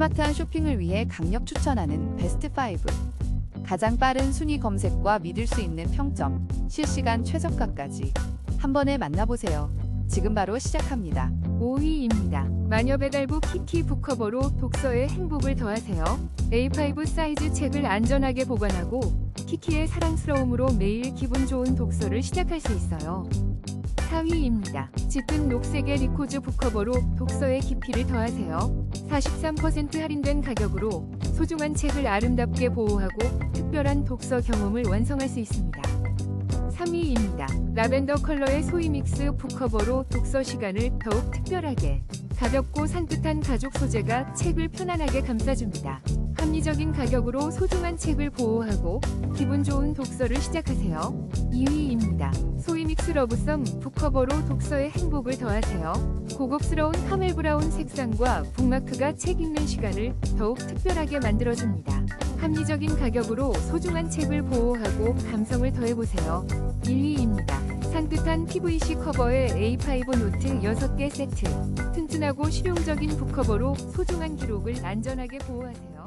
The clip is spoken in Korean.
스마트한 쇼핑을 위해 강력 추천하는 베스트 5. 가장 빠른 순위 검색과 믿을 수 있는 평점, 실시간 최저가까지 한 번에 만나보세요. 지금 바로 시작합니다. 5위입니다. 마녀 배달부 키키 북커버로 독서의 행복을 더하세요. A5 사이즈 책을 안전하게 보관하고 키키의 사랑스러움으로 매일 기분 좋은 독서를 시작할 수 있어요. 4위입니다. 짙은 녹색의 리코즈 북커버로 독서의 깊이를 더하세요. 43% 할인된 가격으로 소중한 책을 아름답게 보호하고 특별한 독서 경험을 완성할 수 있습니다. 3위입니다. 라벤더 컬러의 소이 믹스 북커버로 독서 시간을 더욱 특별하게 가볍고 산뜻한 가죽 소재가 책을 편안하게 감싸줍니다. 합리적인 가격으로 소중한 책을 보호하고 기분 좋은 독서를 시작하세요. 2위입니다. 러브썸 북커버로 독서의 행복을 더하세요. 고급스러운 카멜 브라운 색상과 북마크가 책 읽는 시간을 더욱 특별하게 만들어줍니다. 합리적인 가격으로 소중한 책을 보호하고 감성을 더해보세요. 1위입니다. 산뜻한 PVC 커버의 A5 노트 6개 세트. 튼튼하고 실용적인 북커버로 소중한 기록을 안전하게 보호하세요.